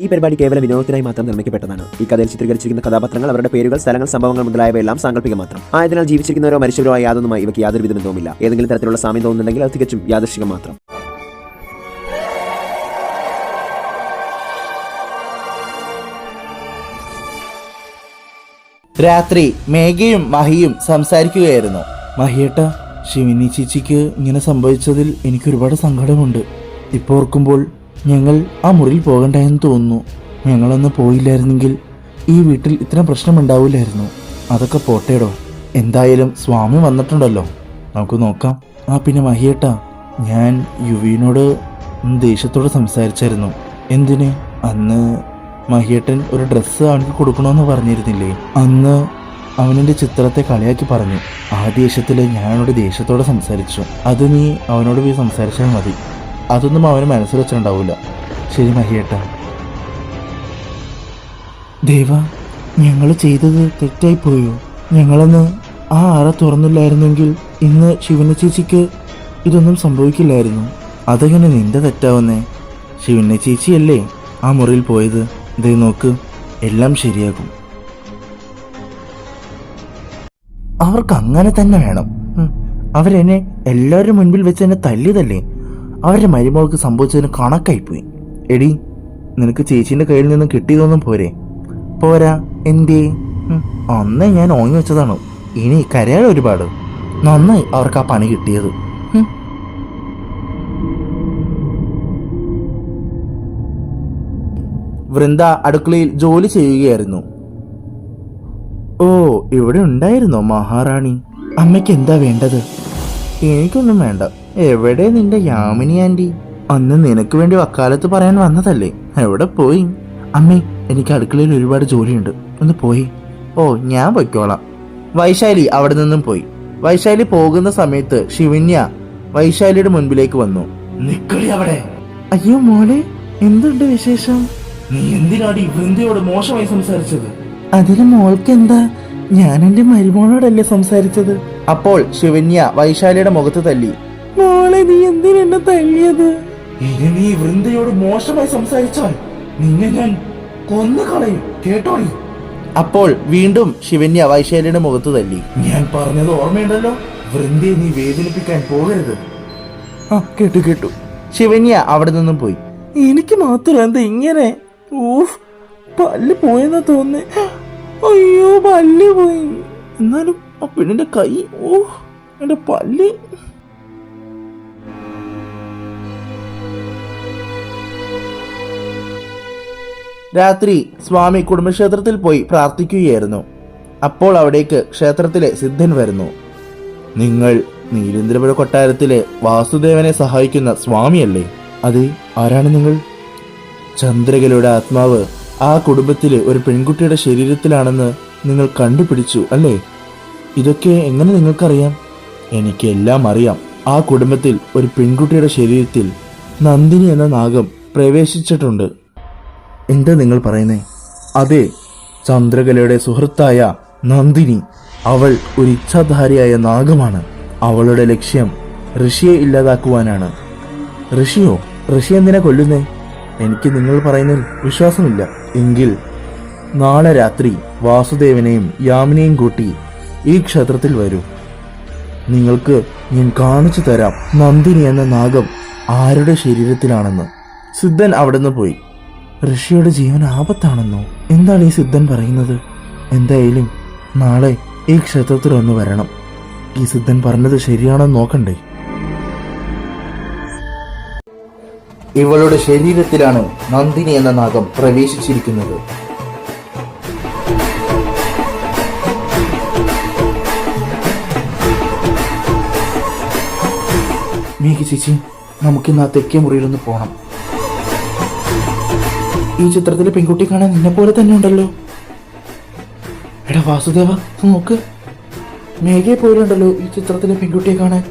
ഈ പരിപാടി കേവലം വിനോദത്തിനായി മാത്രം നിർമ്മിക്കപ്പെട്ടതാണ്. ഈ കഥയിൽ ചിത്രീകരിച്ചിരിക്കുന്ന കഥാപാത്രങ്ങൾ അവരുടെ പേരുകൾ സ്ഥലങ്ങൾ സംഭവങ്ങൾ മുതലായവയെല്ലാം സാങ്കല്പിക മാത്രം. ആയതിനാൽ ജീവിച്ചിരിക്കുന്നവരോ മരിച്ചവരോ ആയ യാതൊന്നുമായി ഇവയ്ക്ക് യാതൊരു വിധ ബന്ധവുമില്ല. ഏതെങ്കിലും തരത്തിലുള്ള സാമ്യം തോന്നുന്നുണ്ടെങ്കിൽ അത് തികച്ചും യാദൃശികം മാത്രം. രാത്രി മേഘയും മഹിയും സംസാരിക്കുകയായിരുന്നു. മഹിയേട്ട ശിവനി ചേച്ചിക്ക് ഇങ്ങനെ സംഭവിച്ചതിൽ എനിക്കൊരുപാട് സങ്കടമുണ്ട്. ഇപ്പോൾ ഓർക്കുമ്പോൾ ഞങ്ങൾ ആ മുറിയിൽ എന്ന് തോന്നുന്നു. ഞങ്ങളൊന്ന് പോയില്ലായിരുന്നെങ്കിൽ ഈ വീട്ടിൽ ഇത്ര പ്രശ്നം ഉണ്ടാവില്ലായിരുന്നു. അതൊക്കെ പോട്ടേടോ. എന്തായാലും സ്വാമി വന്നിട്ടുണ്ടല്ലോ. നമുക്ക് നോക്കാം. ആ പിന്നെ മഹിയേട്ട ഞാൻ യുവിനോട് ദേഷ്യത്തോട് സംസാരിച്ചായിരുന്നു. എന്തിന്? അന്ന് മഹിയേട്ടൻ ഒരു ഡ്രസ്സ് അവനക്ക് കൊടുക്കണമെന്ന് പറഞ്ഞിരുന്നില്ലേ? അന്ന് അവനെന്റെ ചിത്രത്തെ കളിയാക്കി പറഞ്ഞു. ആ ദേഷ്യത്തിൽ ഞാനോട് ദേഷ്യത്തോടെ സംസാരിച്ചു. അത് നീ അവനോട് പോയി സംസാരിച്ചാൽ മതി. അതൊന്നും അവന് മനസ്സിൽ വെച്ചിട്ടുണ്ടാവില്ല ശരി മഹിയേട്ട. ദേവ ഞങ്ങൾ ചെയ്തത് തെറ്റായി പോയോ ഞങ്ങളന്ന് ആ അറ തുറന്നില്ലായിരുന്നെങ്കിൽ ഇന്ന് ശിവന ചേച്ചിക്ക് ഇതൊന്നും സംഭവിക്കില്ലായിരുന്നു. അതെങ്ങനെ നിന്റെ തെറ്റാവുന്നേ? ശിവന ചേച്ചിയല്ലേ ആ മുറിയിൽ പോയത്? ദേ നോക്ക് എല്ലാം ശരിയാകും. അവർക്ക് അങ്ങനെ തന്നെ വേണം. അവരെന്നെ എല്ലാവരുടെ മുൻപിൽ വെച്ച് എന്നെ തല്ലിയതല്ലേ? അവരുടെ മരുമകൾക്ക് സംഭവിച്ചതിന് കണക്കായിപ്പോയി. എടി നിനക്ക് ചേച്ചീന്റെ കയ്യിൽ നിന്ന് കിട്ടിയതൊന്നും പോരെ. പോരാ എന്തേ. അന്നേ ഞാൻ ഓങ്ങി വെച്ചതാണ്. ഇനി കരയാൻ ഒരുപാട്. നന്നായി അവർക്ക് ആ പണി കിട്ടിയത്. വൃന്ദ അടുക്കളയിൽ ജോലി ചെയ്യുകയായിരുന്നു. ഓ ഇവിടെ ഉണ്ടായിരുന്നോ മഹാറാണി? അമ്മയ്ക്ക് എന്താ വേണ്ടത്? എനിക്കൊന്നും വേണ്ട. എവിടെ നിന്റെ യാമിനി ആന്റി? അന്ന് നിനക്ക് വേണ്ടി വക്കാലത്ത് പറയാൻ വന്നതല്ലേ? എവിടെ പോയി? അമ്മേ എനിക്ക് അടുക്കളയിൽ ഒരുപാട് ജോലിയുണ്ട്. ഒന്ന് പോയി. ഓ ഞാൻ പൊയ്ക്കോളാം. വൈശാലി അവിടെ നിന്നും പോയി. വൈശാലി പോകുന്ന സമയത്ത് ശിവന്യ വൈശാലിയുടെ മുൻപിലേക്ക് വന്നു. നിക്കളി അവിടെ. അയ്യോ മോളെ എന്തുണ്ട് വിശേഷം? നീ എന്തിനാടി വൃന്ദയോട് മോശമായി സംസാരിച്ചത്? അതിന് മോൾക്ക് എന്താ ഞാൻ എന്റെ മരുമോളോടല്ലേ സംസാരിച്ചത്. അപ്പോൾ ശിവന്യ വൈശാലിയുടെ മുഖത്ത് തല്ലി. മോളെ നീ എന്തിനെന്നെ തല്ലിയത്? ഇനി നീ വൃന്ദയോട് മോശമായി സംസാരിച്ചാൽ നിന്നെ ഞാൻ കൊന്നു കളയും. കേട്ടോടി? അപ്പോൾ വീണ്ടും ശിവന്യ വൈശാലിയുടെ മുഖത്ത് തല്ലി. ഞാൻ പറഞ്ഞത് ഓർമ്മയുണ്ടല്ലോ. വൃന്ദയെ നീ വേദനിപ്പിക്കാൻ പോകരുത്. ആ കേട്ടു കേട്ടു. ശിവന്യ അവിടെ നിന്നും പോയി. എനിക്ക് മാത്രം എന്താ ഇങ്ങനെ? ഊഫ് പല്ല് പോയെന്നാ തോന്നേ അയ്യോ പല്ല് പോയി. എന്നാലും ആ പെണ്ണിന്റെ കൈ ഓ എന്റെ പല്ല് രാത്രി സ്വാമി കുടുംബക്ഷേത്രത്തിൽ പോയി പ്രാർത്ഥിക്കുകയായിരുന്നു. അപ്പോൾ അവിടേക്ക് ക്ഷേത്രത്തിലെ സിദ്ധൻ വരുന്നു. നിങ്ങൾ നീലേന്ദ്രപുര കൊട്ടാരത്തിലെ വാസുദേവനെ സഹായിക്കുന്ന സ്വാമിയല്ലേ? അതെ ആരാണ് നിങ്ങൾ? ചന്ദ്രകലയുടെ ആത്മാവ് ആ കുടുംബത്തിലെ ഒരു പെൺകുട്ടിയുടെ ശരീരത്തിലാണെന്ന് നിങ്ങൾ കണ്ടുപിടിച്ചു അല്ലേ? ഇതൊക്കെ എങ്ങനെ നിങ്ങൾക്കറിയാം? എനിക്കെല്ലാം അറിയാം. ആ കുടുംബത്തിൽ ഒരു പെൺകുട്ടിയുടെ ശരീരത്തിൽ നന്ദിനി എന്ന നാഗം പ്രവേശിച്ചിട്ടുണ്ട്. എന്താ നിങ്ങൾ പറയുന്നേ? അതെ ചന്ദ്രകലയുടെ സുഹൃത്തായ നന്ദിനി അവൾ ഒരു ഇച്ഛാധാരിയായ നാഗമാണ്. അവളുടെ ലക്ഷ്യം ഋഷിയെ ഇല്ലാതാക്കുവാനാണ്. ഋഷിയോ ഋഷി എന്തിനാ കൊല്ലുന്നേ? എനിക്ക് നിങ്ങൾ പറയുന്നതിൽ വിശ്വാസമില്ല. എങ്കിൽ നാളെ രാത്രി വാസുദേവനെയും യാമിനെയും കൂട്ടി ഈ ക്ഷേത്രത്തിൽ വരൂ. നിങ്ങൾക്ക് ഞാൻ കാണിച്ചു തരാം നന്ദിനി എന്ന നാഗം ആരുടെ ശരീരത്തിലാണെന്ന്. സിദ്ധൻ അവിടുന്ന് പോയി. ഋഷിയുടെ ജീവൻ ആപത്താണെന്നോ? എന്താണ് ഈ സിദ്ധൻ പറയുന്നത്? എന്തായാലും നാളെ ഈ ക്ഷേത്രത്തിൽ ഒന്ന് വരണം. ഈ സിദ്ധൻ പറഞ്ഞത് ശരിയാണെന്ന് നോക്കണ്ടേ? ഇവളുടെ ശരീരത്തിലാണ് നന്ദിനി എന്ന നാഗം പ്രവേശിച്ചിരിക്കുന്നത്. മേഘ ചേച്ചി. നമുക്കിന്ന് ആ തെക്കേ മുറിയിലൊന്ന് പോകണം ഈ ചിത്രത്തിലെ പെൺകുട്ടി കാണാൻ നിന്നെ പോലെ തന്നെ ഉണ്ടല്ലോ. എടാ വാസുദേവ നോക്ക്. മേഘയെ പോലെ ഉണ്ടല്ലോ ഈ ചിത്രത്തിലെ പെൺകുട്ടിയെ കാണാൻ.